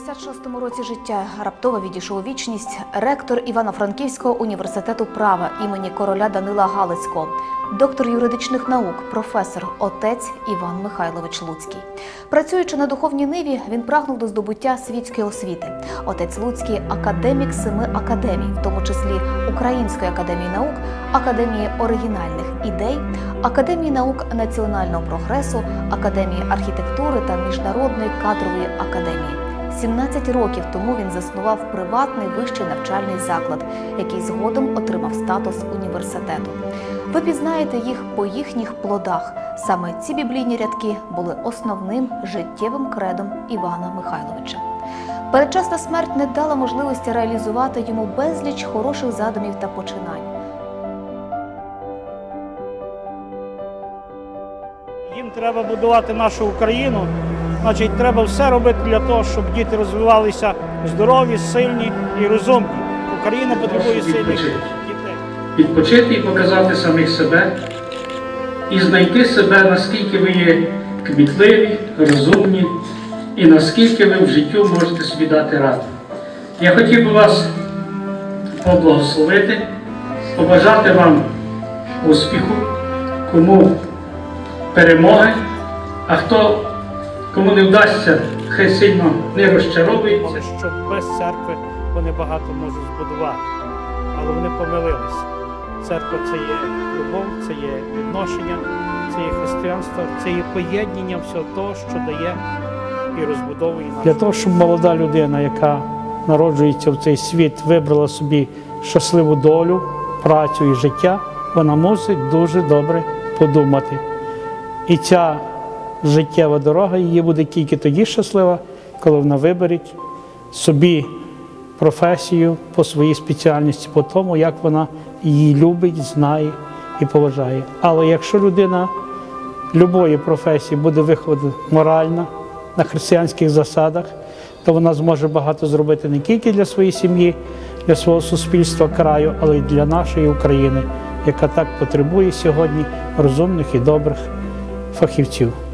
56-му році життя раптово відійшов у вічність ректор Івано-Франківського університету права імені короля Данила Галицького, доктор юридичних наук, професор, отець Іван Михайлович Луцький. Працюючи на духовній ниві, він прагнув до здобуття світської освіти. Отець Луцький академік семи академій, в тому числі Української академії наук, Академії оригінальних ідей, Академії наук національного прогресу, Академії архітектури та Міжнародної кадрової академії. 17 років тому він заснував приватний вищий навчальний заклад, який згодом отримав статус університету. Ви пізнаєте їх по їхніх плодах. Саме ці біблійні рядки були основним життєвим кредом Івана Михайловича. Передчасна смерть не дала можливості реалізувати йому безліч хороших задумів та починань. Їм треба будувати нашу Україну. Значить, треба все робити для того, щоб діти розвивалися здорові, сильні і розумні. Україна потребує сильних дітей. відпочити і показати самих себе, і знайти себе, наскільки ви є кмітливі, розумні, і наскільки ви в життю можете собі дати раду. Я хотів би вас поблагословити, побажати вам успіху, кому перемоги, а хто кому не вдасться, хай сильно не розчаровується. Але що без церкви вони багато можуть збудувати. Але вони помилилися. Церква це є любов, це є відношення, це є християнство, це є поєднання всього того, що дає і розбудовує нашу. Для того, щоб молода людина, яка народжується в цей світ, вибрала собі щасливу долю, працю і життя, вона мусить дуже добре подумати. І ця життєва дорога її буде тільки тоді щаслива, коли вона вибереть собі професію по своїй спеціальності, по тому, як вона її любить, знає і поважає. Але якщо людина любої професії буде виходити моральна, на християнських засадах, то вона зможе багато зробити не тільки для своєї сім'ї, для свого суспільства, краю, але й для нашої України, яка так потребує сьогодні розумних і добрих фахівців.